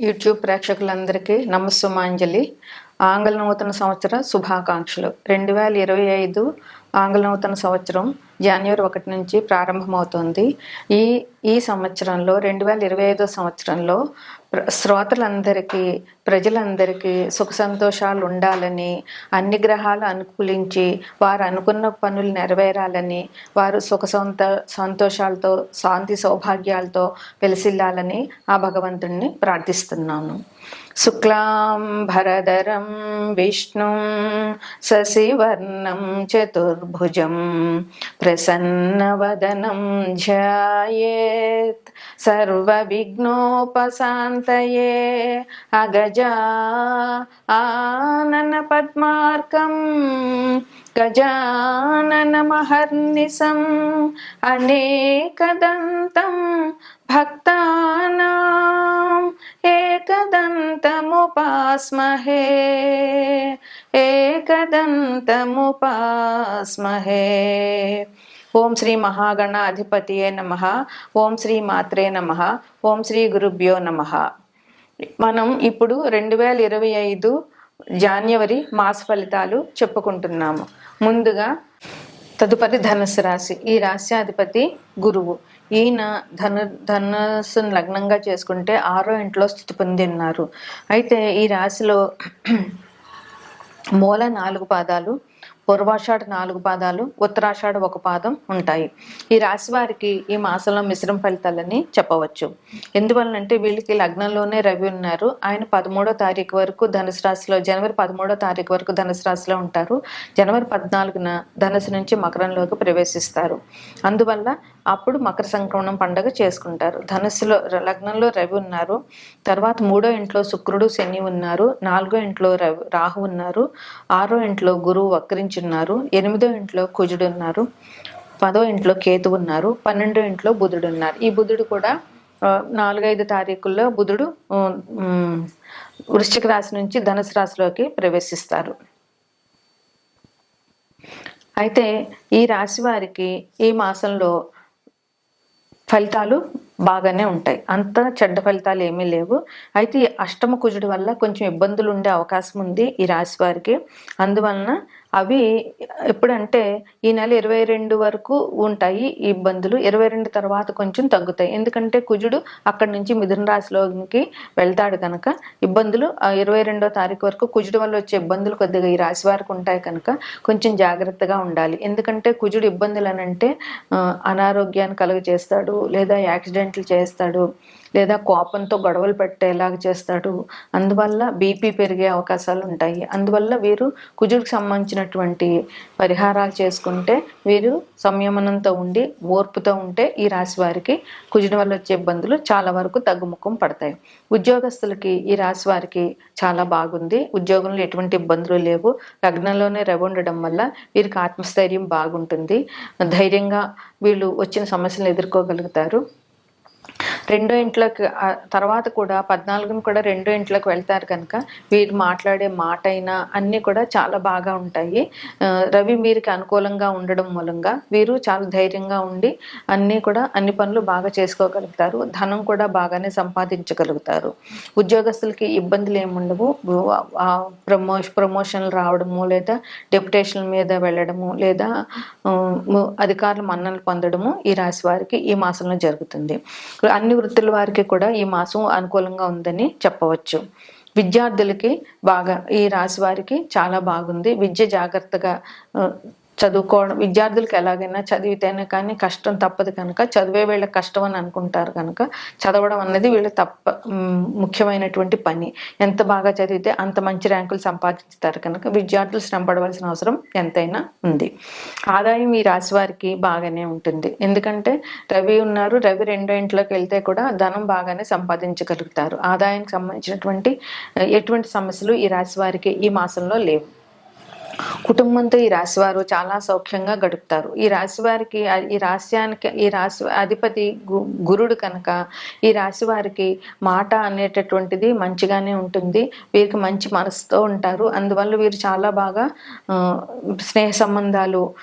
YouTube ప్రేక్షకులందరికీ నమస్సుమాంజలి. ఆంగ్ల నూతన సంవత్సర శుభాకాంక్షలు. రెండు వేల ఇరవై ఐదు ఆంగ్ల నూతన సంవత్సరం జనవరి ఒకటి నుంచి ప్రారంభమవుతుంది. ఈ ఈ సంవత్సరంలో రెండు వేల ఇరవై ఐదో సంవత్సరంలో శ్రోతలందరికీ ప్రజలందరికీ సుఖ సంతోషాలు ఉండాలని అన్ని గ్రహాలు అనుకూలించి వారు అనుకున్న పనులు నెరవేరాలని వారు సుఖ సంత సంతోషాలతో శాంతి సౌభాగ్యాలతో వెలిసిల్లాలని ఆ భగవంతుణ్ణి ప్రార్థిస్తున్నాను. శుక్లాం భరధరం విష్ణుం శశివర్ణం చతుర్ वाग्भुजं प्रसन्नवदनं ध्यायेत्। सर्वविघ्नोपशान्तये अगजा आननपद्मार्कम् गजाननमहर्निशम् अनेकदन्तं भक्तानाम् एकदन्तमुपास्महे। ఏకదంతముపాస్మహే. ఓం శ్రీ మహాగణ అధిపతియే నమ. ఓం శ్రీ మాత్రే నమ. ఓం శ్రీ గురుభ్యో నమ. మనం ఇప్పుడు రెండు వేల ఇరవై ఐదు జాన్యవరి మాస ఫలితాలు చెప్పుకుంటున్నాము. ముందుగా తదుపరి ధనుసు రాశి. ఈ రాశ్యాధిపతి గురువు. ఈయన ధను ధనుసును లగ్నంగా చేసుకుంటే ఆరో ఇంట్లో స్థితి పొంది ఉన్నారు అయితే ఈ రాశిలో మూల నాలుగు పాదాలు పూర్వాషాఢ నాలుగు పాదాలు ఉత్తరాషాఢ ఒక పాదం ఉంటాయి. ఈ రాశి వారికి ఈ మాసంలో మిశ్రమ ఫలితాలని చెప్పవచ్చు. ఎందువలనంటే వీళ్ళకి లగ్నంలోనే రవి ఉన్నారు. ఆయన పదమూడో తారీఖు వరకు ధనుసు రాశిలో జనవరి పదమూడో తారీఖు వరకు ధనుసు రాశిలో ఉంటారు. జనవరి పద్నాలుగున ధనుసు నుంచి మకరంలోకి ప్రవేశిస్తారు. అందువల్ల అప్పుడు మకర సంక్రమణం పండుగ చేసుకుంటారు. ధనుస్సులో లగ్నంలో రవి ఉన్నారు. తర్వాత మూడో ఇంట్లో శుక్రుడు శని ఉన్నారు. నాలుగో ఇంట్లో రవి రాహు ఉన్నారు. ఆరో ఇంట్లో గురువు వక్రించున్నారు. ఎనిమిదో ఇంట్లో కుజుడు ఉన్నారు. పదో ఇంట్లో కేతు ఉన్నారు. పన్నెండో ఇంట్లో బుధుడు ఉన్నారు. ఈ బుధుడు కూడా నాలుగైదు తారీఖుల్లో బుధుడు వృశ్చిక రాశి నుంచి ధనుసు రాశిలోకి ప్రవేశిస్తారు. అయితే ఈ రాశి వారికి ఈ మాసంలో ఫలితాలు బాగానే ఉంటాయి. అంత చెడ్డ ఫలితాలు ఏమీ లేవు. అయితే అష్టమ కుజుడి వల్ల కొంచెం ఇబ్బందులు ఉండే అవకాశం ఉంది ఈ రాశి వారికి. అందువలన అవి ఎప్పుడంటే ఈ నెల ఇరవై రెండు వరకు ఉంటాయి ఈ ఇబ్బందులు. ఇరవై రెండు తర్వాత కొంచెం తగ్గుతాయి. ఎందుకంటే కుజుడు అక్కడి నుంచి మిథున రాశిలోకి వెళ్తాడు కనుక ఇబ్బందులు ఇరవై రెండో తారీఖు వరకు కుజుడు వల్ల వచ్చే ఇబ్బందులు కొద్దిగా ఈ రాశి వారికి ఉంటాయి కనుక కొంచెం జాగ్రత్తగా ఉండాలి. ఎందుకంటే కుజుడు ఇబ్బందులు అని అంటే అనారోగ్యాన్ని కలుగ చేస్తాడు లేదా యాక్సిడెంట్లు చేస్తాడు. లేదా కోపంతో గొడవలు పెట్టేలాగా చేస్తాడు. అందువల్ల బీపీ పెరిగే అవకాశాలు ఉంటాయి. అందువల్ల వీరు కుజుడికి సంబంధించినటువంటి పరిహారాలు చేసుకుంటే వీరు సంయమనంతో ఉండి ఓర్పుతో ఉంటే ఈ రాశి వారికి కుజుడి వల్ల వచ్చే ఇబ్బందులు చాలా వరకు తగ్గుముఖం పడతాయి. ఉద్యోగస్తులకి ఈ రాశి వారికి చాలా బాగుంది. ఉద్యోగంలో ఎటువంటి ఇబ్బందులు లేవు. లగ్నంలోనే రవి ఉండడం వల్ల వీరికి ఆత్మస్థైర్యం బాగుంటుంది. ధైర్యంగా వీళ్ళు వచ్చిన సమస్యలను ఎదుర్కోగలుగుతారు. రెండో ఇంట్లోకి తర్వాత కూడా పద్నాలుగును కూడా రెండో ఇంట్లోకి వెళ్తారు కనుక వీరు మాట్లాడే మాట అయినా అన్నీ కూడా చాలా బాగా ఉంటాయి. రవి వీరికి అనుకూలంగా ఉండడం మూలంగా వీరు చాలా ధైర్యంగా ఉండి అన్నీ కూడా అన్ని పనులు బాగా చేసుకోగలుగుతారు. ధనం కూడా బాగానే సంపాదించగలుగుతారు. ఉద్యోగస్తులకి ఇబ్బందులు ఏముండవు ప్రమో ప్రమోషన్లు రావడము లేదా డెప్యుటేషన్ మీద వెళ్ళడము లేదా అధికారులు అధికారుల మన్ననలు పొందడము ఈ రాశి వారికి ఈ మాసంలో జరుగుతుంది. అన్ని వృత్తుల వారికి కూడా ఈ మాసం అనుకూలంగా ఉందని చెప్పవచ్చు. విద్యార్థులకి బాగా ఈ రాశి వారికి చాలా బాగుంది. విద్య జాగ్రత్తగా చదువుకోవడం విద్యార్థులకు ఎలాగైనా చదివితేనే కానీ కష్టం తప్పదు కనుక చదివే వీళ్ళ కష్టం అని అనుకుంటారు కనుక చదవడం అన్నది వీళ్ళ తప్ప ముఖ్యమైనటువంటి పని. ఎంత బాగా చదివితే అంత మంచి ర్యాంకులు సంపాదిస్తారు కనుక విద్యార్థులు శ్రమ పడవలసిన అవసరం ఎంతైనా ఉంది. ఆదాయం ఈ రాశి వారికి బాగానే ఉంటుంది. ఎందుకంటే రవి ఉన్నారు రవి రెండో ఇంట్లోకి వెళ్తే కూడా ధనం బాగానే సంపాదించగలుగుతారు. ఆదాయానికి సంబంధించినటువంటి ఎటువంటి సమస్యలు ఈ రాశి వారికి ఈ మాసంలో లేవు. కుటుంబంతో ఈ రాశి వారు చాలా సౌఖ్యంగా గడుపుతారు. ఈ రాశి వారికి ఈ రాశ్యానికి ఈ రాశి అధిపతి గు- గురుడు కనుక ఈ రాశి వారికి మాట అనేటటువంటిది మంచిగానే ఉంటుంది. వీరికి మంచి మనసుతో ఉంటారు. అందువల్ల వీరు చాలా బాగా స్నేహ సంబంధాలు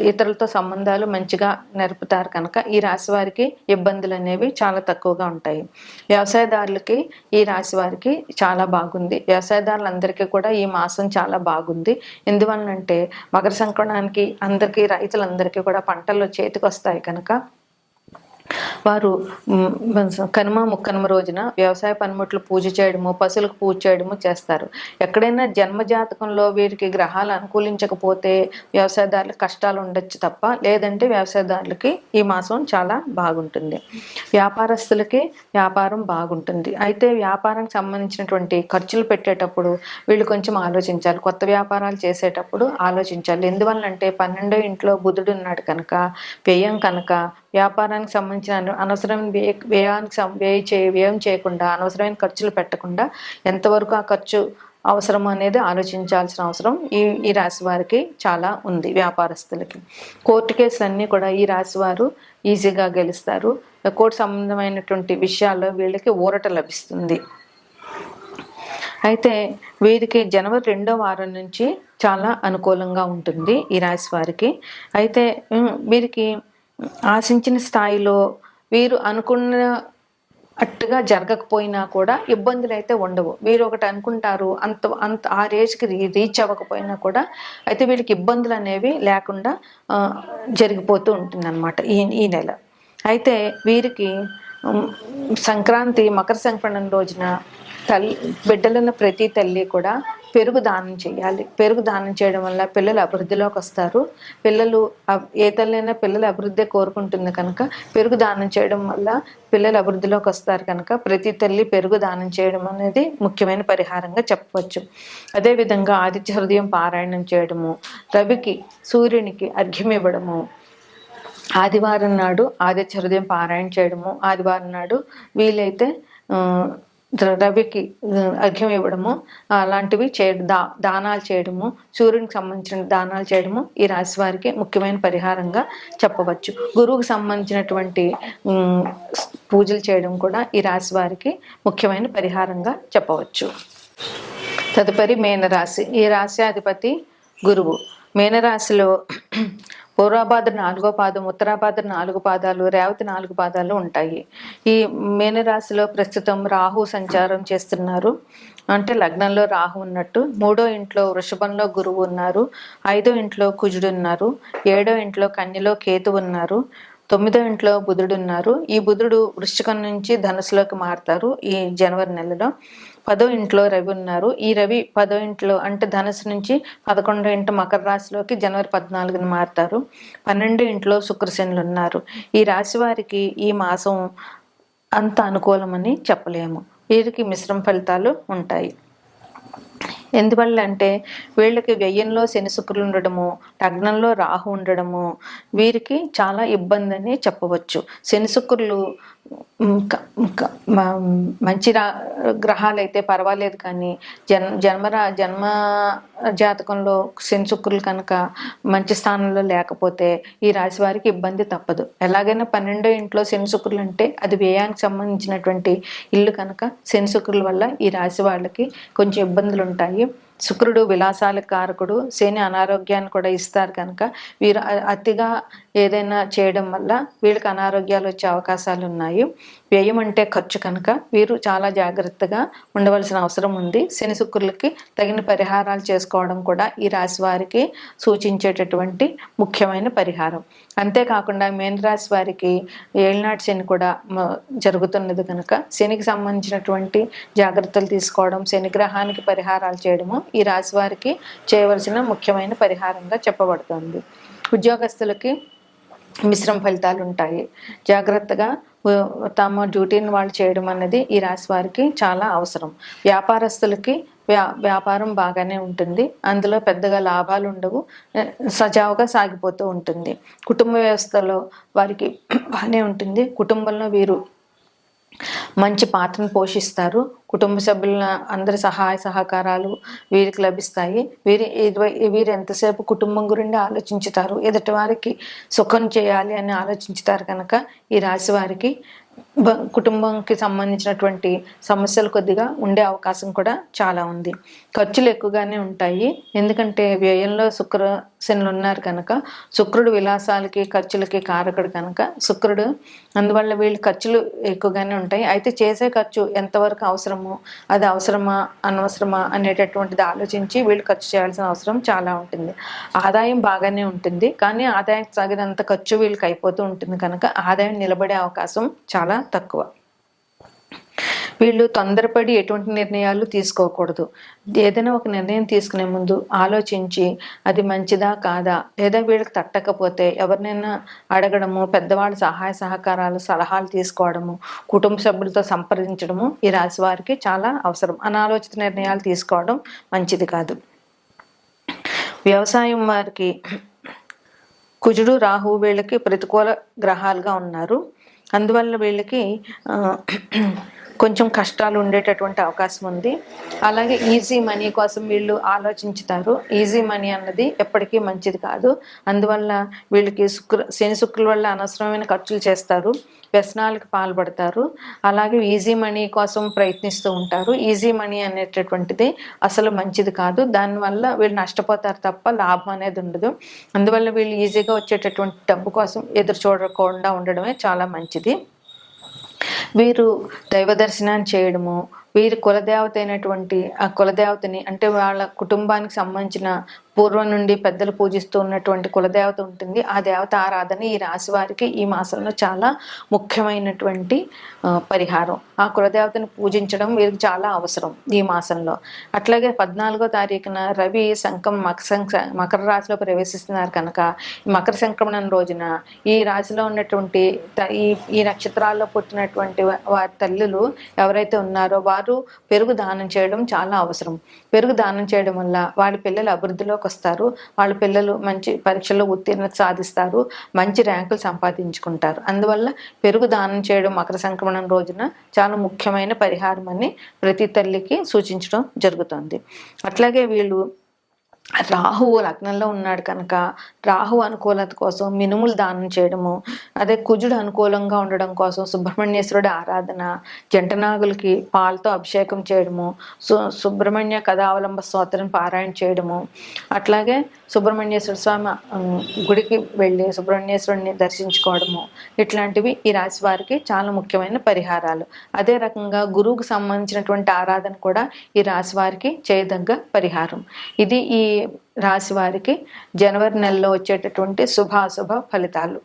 ఇతరులతో సంబంధాలు మంచిగా నెరుపుతారు కనుక ఈ రాశి వారికి ఇబ్బందులు అనేవి చాలా తక్కువగా ఉంటాయి. వ్యవసాయదారులకి ఈ రాశి వారికి చాలా బాగుంది. వ్యవసాయదారులందరికీ కూడా ఈ మాసం చాలా బాగుంది. ఎందువలనంటే మకర సంక్రమణానికి అందరికీ రైతులందరికీ కూడా పంటలు చేతికి వస్తాయి కనుక వారు కనుమ ముక్కనుమ రోజున వ్యవసాయ పనిముట్లు పూజ చేయడము పశువులకు పూజ చేయడము చేస్తారు. ఎక్కడైనా జన్మ జాతకంలో వీరికి గ్రహాలు అనుకూలించకపోతే వ్యవసాయదారులకు కష్టాలు ఉండొచ్చు తప్ప లేదంటే వ్యవసాయదారులకి ఈ మాసం చాలా బాగుంటుంది. వ్యాపారస్తులకి వ్యాపారం బాగుంటుంది. అయితే వ్యాపారానికి సంబంధించినటువంటి ఖర్చులు పెట్టేటప్పుడు వీళ్ళు కొంచెం ఆలోచించాలి. కొత్త వ్యాపారాలు చేసేటప్పుడు ఆలోచించాలి. ఎందువల్లంటే పన్నెండో ఇంట్లో బుధుడు ఉన్నాడు కనుక వ్యయం కనుక వ్యాపారానికి సంబంధించిన అనవసరమైన వ్యయ వ్యయానికి సం- వ్యయ చే వ్యయం చేయకుండా అనవసరమైన ఖర్చులు పెట్టకుండా ఎంతవరకు ఆ ఖర్చు అవసరం అనేది ఆలోచించాల్సిన అవసరం ఈ ఈ రాశి వారికి చాలా ఉంది వ్యాపారస్తులకి. కోర్టు కేసులు అన్నీ కూడా ఈ రాశి వారు ఈజీగా గెలుస్తారు. కోర్టు సంబంధమైనటువంటి విషయాల్లో వీళ్ళకి ఊరట లభిస్తుంది. అయితే వీరికి జనవరి రెండో వారం నుంచి చాలా అనుకూలంగా ఉంటుంది ఈ రాశి వారికి. అయితే వీరికి ఆశించిన స్థాయిలో వీరు అనుకున్న అట్టుగా జరగకపోయినా కూడా ఇబ్బందులు అయితే ఉండవు. వీరు ఒకటి అనుకుంటారు అంత అంత ఆ రేజ్కి రీ రీచ్ అవ్వకపోయినా కూడా అయితే వీళ్ళకి ఇబ్బందులు అనేవి లేకుండా జరిగిపోతూ ఉంటుంది ఈ ఈ నెల. అయితే వీరికి సంక్రాంతి మకర సంక్రమణం రోజున తల్లి బిడ్డలున్న ప్రతి తల్లి కూడా పెరుగు దానం చేయాలి. పెరుగు దానం చేయడం వల్ల పిల్లలు అభివృద్ధిలోకి వస్తారు. పిల్లలు ఏ తల్లైనా పిల్లలు అభివృద్ధి కోరుకుంటుంది కనుక పెరుగు దానం చేయడం వల్ల పిల్లలు అభివృద్ధిలోకి వస్తారు కనుక ప్రతి తల్లి పెరుగు దానం చేయడం అనేది ముఖ్యమైన పరిహారంగా చెప్పవచ్చు. అదేవిధంగా ఆదిత్య హృదయం పారాయణం చేయడము రవికి సూర్యునికి అర్ఘ్యం ఇవ్వడము ఆదివారం నాడు ఆదిత్య హృదయం పారాయణ చేయడము. ఆదివారం నాడు వీలైతే రవికి అర్ఘ్యం ఇవ్వడము. అలాంటివి చేయడం దా దానాలు చేయడము. సూర్యునికి సంబంధించిన దానాలు చేయడము ఈ రాశి వారికి ముఖ్యమైన పరిహారంగా చెప్పవచ్చు. గురువుకు సంబంధించినటువంటి పూజలు చేయడం కూడా ఈ రాశి వారికి ముఖ్యమైన పరిహారంగా చెప్పవచ్చు. తదుపరి మేనరాశి. ఈ రాశి అధిపతి గురువు. మేనరాశిలో పూర్వాభాద్ర నాలుగో పాదం ఉత్తరాభాద్ర నాలుగు పాదాలు రేవతి నాలుగు పాదాలు ఉంటాయి. ఈ మీనరాశిలో ప్రస్తుతం రాహు సంచారం చేస్తున్నారు. అంటే లగ్నంలో రాహు ఉన్నట్టు మూడో ఇంట్లో వృషభంలో గురువు ఉన్నారు ఐదో ఇంట్లో కుజుడు ఉన్నారు ఏడో ఇంట్లో కన్యలో కేతు ఉన్నారు తొమ్మిదో ఇంట్లో బుధుడు ఉన్నారు. ఈ బుధుడు వృశ్చికం నుంచి ధనుసులోకి మారుతారు ఈ జనవరి నెలలో. పదో ఇంట్లో రవి ఉన్నారు. ఈ రవి పదో ఇంట్లో అంటే ధనుసు నుంచి పదకొండో ఇంటి మకర రాశిలోకి జనవరి పద్నాలుగున మారుతారు. పన్నెండు ఇంట్లో శుక్రశనులు ఉన్నారు. ఈ రాశి వారికి ఈ మాసం అంత అనుకూలమని చెప్పలేము. వీరికి మిశ్రమ ఫలితాలు ఉంటాయి. ఎందువల్ల అంటే వీళ్ళకి వ్యయంలో శని శుక్రులు ఉండడము లగ్నంలో రాహు ఉండడము వీరికి చాలా ఇబ్బంది అని చెప్పవచ్చు. శని శుక్రులు మంచి రా గ్రహాలు అయితే పర్వాలేదు కానీ జన్ జన్మరా జన్మ జాతకంలో శని శుక్రులు కనుక మంచి స్థానంలో లేకపోతే ఈ రాశి వారికి ఇబ్బంది తప్పదు. ఎలాగైనా పన్నెండో ఇంట్లో శని శుక్రులు అంటే అది వ్యయానికి సంబంధించినటువంటి ఇల్లు కనుక శని శుక్రుల వల్ల ఈ రాశి వాళ్ళకి కొంచెం ఇబ్బందులు ఉంటాయి. శుక్రుడు విలాసాలకు కారకుడు శని అనారోగ్యాన్ని కూడా ఇస్తారు కనుక వీరు అతిగా ఏదైనా చేయడం వల్ల వీళ్ళకి అనారోగ్యాలు వచ్చే అవకాశాలు ఉన్నాయి. వ్యయం అంటే ఖర్చు కనుక వీరు చాలా జాగ్రత్తగా ఉండవలసిన అవసరం ఉంది. శని శుక్రులకి తగిన పరిహారాలు చేసుకోవడం కూడా ఈ రాశి వారికి సూచించేటటువంటి ముఖ్యమైన పరిహారం. అంతేకాకుండా మేన రాశి వారికి ఏళ్ళనాటి శని కూడా జరుగుతున్నది కనుక శనికి సంబంధించినటువంటి జాగ్రత్తలు తీసుకోవడం శని గ్రహానికి పరిహారాలు చేయడము ఈ రాశి వారికి చేయవలసిన ముఖ్యమైన పరిహారంగా చెప్పబడుతుంది. ఉద్యోగస్తులకి మిశ్రమ ఫలితాలు ఉంటాయి. జాగ్రత్తగా తమ డ్యూటీని వాళ్ళు చేయడం అనేది ఈ రాశి వారికి చాలా అవసరం. వ్యాపారస్తులకి వ్యా వ్యాపారం బాగానే ఉంటుంది. అందులో పెద్దగా లాభాలు ఉండవు. సజావుగా సాగిపోతూ ఉంటుంది. కుటుంబ వ్యవస్థలో వారికి బాగానే ఉంటుంది. కుటుంబంలో వీరు మంచి పాత్రను పోషిస్తారు. కుటుంబ సభ్యుల అందరి సహాయ సహకారాలు వీరికి లభిస్తాయి. వీరి ఇరవై- వీరు ఎంతసేపు కుటుంబం గురించి ఆలోచించుతారు? ఎదుటి వారికి సుఖం చేయాలి అని ఆలోచించుతారు కనుక ఈ రాశి వారికి కుటుంబంకి సంబంధించినటువంటి సమస్యలు కొద్దిగా ఉండే అవకాశం కూడా చాలా ఉంది. ఖర్చులు ఎక్కువగానే ఉంటాయి. ఎందుకంటే వ్యయంలో శుక్ర శనులు ఉన్నారు కనుక శుక్రుడు విలాసాలకి ఖర్చులకి కారకుడు కనుక శుక్రుడు అందువల్ల వీళ్ళు ఖర్చులు ఎక్కువగానే ఉంటాయి. అయితే చేసే ఖర్చు ఎంతవరకు అవసరమో అది అవసరమా అనవసరమా అనేటటువంటిది ఆలోచించి వీళ్ళు ఖర్చు చేయాల్సిన అవసరం చాలా ఉంటుంది. ఆదాయం బాగానే ఉంటుంది. కానీ ఆదాయం తగినంత ఖర్చు వీళ్ళకి అయిపోతూ ఉంటుంది కనుక ఆదాయం నిలబడే అవకాశం చాలా తక్కువ. వీళ్ళు తొందరపడి ఎటువంటి నిర్ణయాలు తీసుకోకూడదు. ఏదైనా ఒక నిర్ణయం తీసుకునే ముందు ఆలోచించి అది మంచిదా కాదా లేదా వీళ్ళకి తట్టకపోతే ఎవరినైనా అడగడము పెద్దవాళ్ళ సహాయ సహకారాలు సలహాలు తీసుకోవడము కుటుంబ సభ్యులతో సంప్రదించడము ఈ రాశి వారికి చాలా అవసరం. అనాలోచిత నిర్ణయాలు తీసుకోవడం మంచిది కాదు. వ్యవసాయం వారికి కుజుడు రాహు వీళ్ళకి ప్రతికూల గ్రహాలుగా ఉన్నారు. అందువల్ల వీళ్ళకి ఆ, కొంచెం కష్టాలు ఉండేటటువంటి అవకాశం ఉంది. అలాగే ఈజీ మనీ కోసం వీళ్ళు ఆలోచించుతారు. ఈజీ మనీ అన్నది ఎప్పటికీ మంచిది కాదు. అందువల్ల వీళ్ళకి శుక్ర శని శుక్రుల వల్ల అనవసరమైన ఖర్చులు చేస్తారు. వ్యసనాలకు పాల్పడతారు. అలాగే ఈజీ మనీ కోసం ప్రయత్నిస్తూ ఉంటారు. ఈజీ మనీ అనేటటువంటిది అసలు మంచిది కాదు. దానివల్ల వీళ్ళు నష్టపోతారు తప్ప లాభం అనేది ఉండదు. అందువల్ల వీళ్ళు ఈజీగా వచ్చేటటువంటి డబ్బు కోసం ఎదురు చూడకుండా ఉండడమే చాలా మంచిది. వీరు దైవ దర్శనాన్ని చేయడము వీరి కులదేవత అయినటువంటి ఆ కులదేవతని అంటే వాళ్ళ కుటుంబానికి సంబంధించిన పూర్వం నుండి పెద్దలు పూజిస్తూ ఉన్నటువంటి కులదేవత ఉంటుంది. ఆ దేవత ఆరాధన ఈ రాశి వారికి ఈ మాసంలో చాలా ముఖ్యమైనటువంటి పరిహారం. ఆ కులదేవతను పూజించడం వీరికి చాలా అవసరం ఈ మాసంలో. అట్లాగే పద్నాలుగో తారీఖున రవి శంఖం మకర మకర రాశిలో ప్రవేశిస్తున్నారు కనుక ఈ మకర సంక్రమణం రోజున ఈ రాశిలో ఉన్నటువంటి ఈ ఈ నక్షత్రాల్లో పుట్టినటువంటి వారి తల్లులు ఎవరైతే ఉన్నారో వారు పెరుగు దానం చేయడం చాలా అవసరం. పెరుగు దానం చేయడం వల్ల వారి పిల్లలు అభివృద్ధిలోకి వస్తారు. వాళ్ళ పిల్లలు మంచి పరీక్షల్లో ఉత్తీర్ణత సాధిస్తారు. మంచి ర్యాంకులు సంపాదించుకుంటారు. అందువల్ల పెరుగు దానం చేయడం మకర సంక్రమణం రోజున చాలా ముఖ్యమైన పరిహారం అని ప్రతి తల్లికి సూచించడం జరుగుతుంది. అట్లాగే వీళ్ళు రాహువు లగ్నంలో ఉన్నాడు కనుక రాహు అనుకూలత కోసం మినుములు దానం చేయడము అదే కుజుడు అనుకూలంగా ఉండడం కోసం సుబ్రహ్మణ్యేశ్వరుడి ఆరాధన జంటనాగులకి పాలతో అభిషేకం చేయడము సు సుబ్రహ్మణ్య కథావలంబ స్తోత్రం పారాయణ చేయడము. అట్లాగే సుబ్రహ్మణ్యేశ్వర స్వామి గుడికి వెళ్ళి సుబ్రహ్మణ్యేశ్వరుడిని దర్శించుకోవడము ఇట్లాంటివి ఈ రాశి వారికి చాలా ముఖ్యమైన పరిహారాలు. అదే రకంగా గురువుకు సంబంధించినటువంటి ఆరాధన కూడా ఈ రాశి వారికి చేయదగ్గ పరిహారం. ఇది ఈ రాశి వారికి జనవరి నెలలో వచ్చేటటువంటి శుభాశుభ ఫలితాలు.